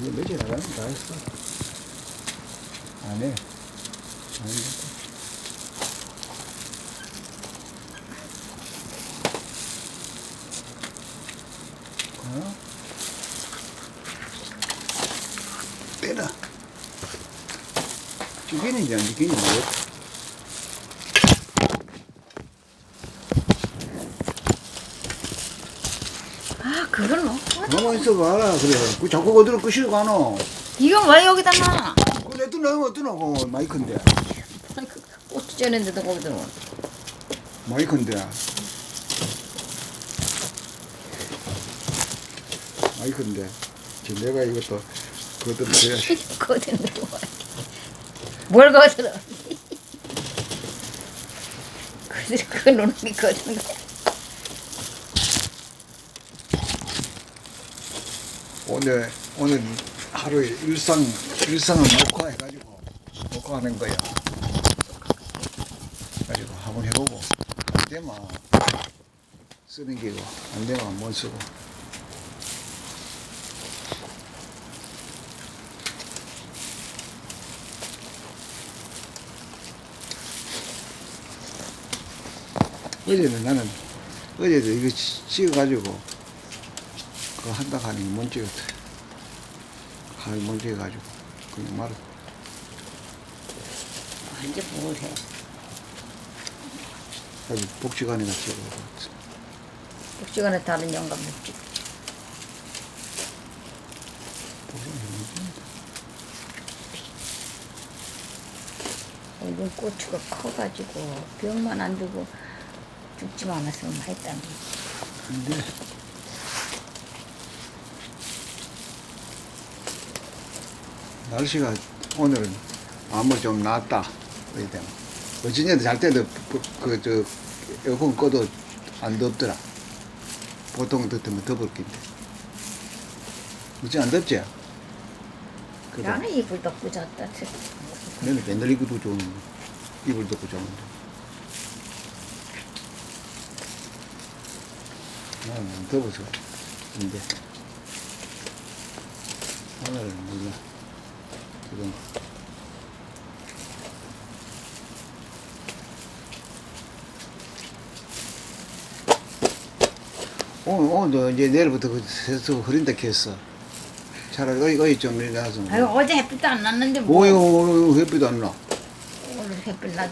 그지 나가면 다 했어. 안 해. 안 해. 어? 빼라. 죽이는지 안 죽이는지 모르겠다. 아 그걸 뭐 가만히 있어봐라, 그래. 그 자꾸 어디로 끄시고 가노? 이건 왜 여기다 놔 그 내도 넣으면 어떠노, 그 마이크인데. 고추 ጨ는데도 거기다 놔 마이크인데. 마이크인데. 지금 내가 이것도 그것도 제가 거기다 놔. 뭘 거들어 그들 그 놈이 거든 거야 오늘 오늘 하루 일상 일상을 녹화해 가지고 녹화하는 거야. 가지고 한번 해보고 안 되면 쓰는 게고 안 되면 못 쓰고. 어제는 나는 어제도 이거 찍어가지고 그거 한다 하니. 하루 못 찍어가지고 그냥 말아. 이제 뭘 해 아주 복지관에 가 찍어. 복지관에 다른 영감 없지 이건 고추가 커가지고 병만 안 두고 죽지만 않았으면 했다는 근데 날씨가 오늘은 아무리 좀 낫다. 어진이도 잘 때도 그저 에어컨 꺼도 안 덥더라. 보통 덥으면 더울 긴데. 어찌 안 덥지? 그래. 나는 이불 덮고 잤다 내는 맨날 입어도 좋은 이불 덮고 자는데. 나는 안 더워서. 근데 오늘은 몰라. 지금 오늘 오늘도 이제 내일부터 그 세수 흐린다 했어. 차라리 어이 어이 좀 일어나서. 아유 어제 햇빛도 안 났는데 뭐 오유 햇빛도 안 나. 오늘 햇빛 나도